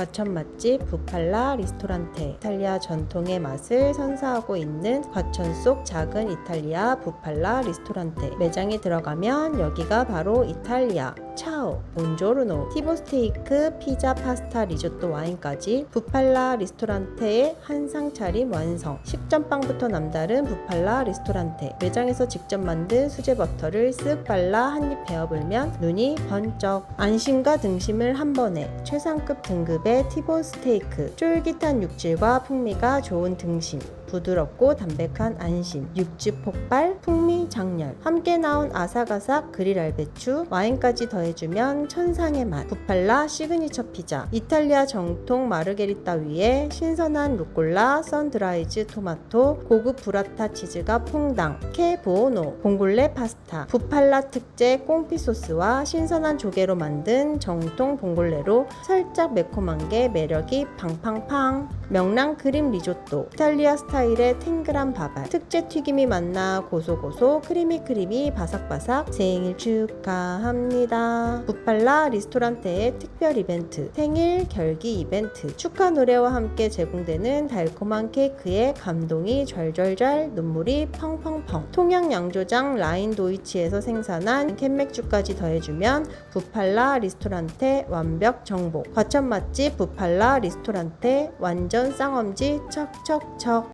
과천 맛집 부팔라 리스토란테. 이탈리아 전통의 맛을 선사하고 있는 과천 속 작은 이탈리아 부팔라 리스토란테. 매장에 들어가면 여기가 바로 이탈리아. 차오, 본조르노, 티보스테이크, 피자, 파스타, 리조또, 와인까지 부팔라 리스토란테의 한상 차림 완성. 식전빵부터 남다른 부팔라 리스토란테. 매장에서 직접 만든 수제 버터를 쓱 발라 한입 베어불면 눈이 번쩍 안심과 등심을 한 번에 최상급 등급의 티본 스테이크 쫄깃한 육질과 풍미가 좋은 등심 부드럽고 담백한 안심, 육즙 폭발, 풍미 장렬, 함께 나온 아삭아삭 그릴 알배추, 와인까지 더해주면 천상의 맛. 부팔라 시그니처 피자, 이탈리아 정통 마르게리따 위에 신선한 루꼴라, 선드라이즈 토마토, 고급 브라타 치즈가 퐁당, 케보노, 봉골레 파스타, 부팔라 특제 꽁피 소스와 신선한 조개로 만든 정통 봉골레로 살짝 매콤한 게 매력이 팡팡팡. 명랑 크림 리조또, 이탈리아 스타일의 탱글한 밥알, 특제 튀김이 만나 고소고소 크리미 크리미 바삭바삭 생일 축하합니다. 부팔라 리스토란테의 특별 이벤트, 생일 결기 이벤트, 축하 노래와 함께 제공되는 달콤한 케이크에 감동이 절절절 눈물이 펑펑펑. 통영 양조장 라인 도이치에서 생산한 캔맥주까지 더해주면 부팔라 리스토란테 완벽 정복. 과천 맛집 부팔라 리스토란테 완전 쌍엄지 척척척.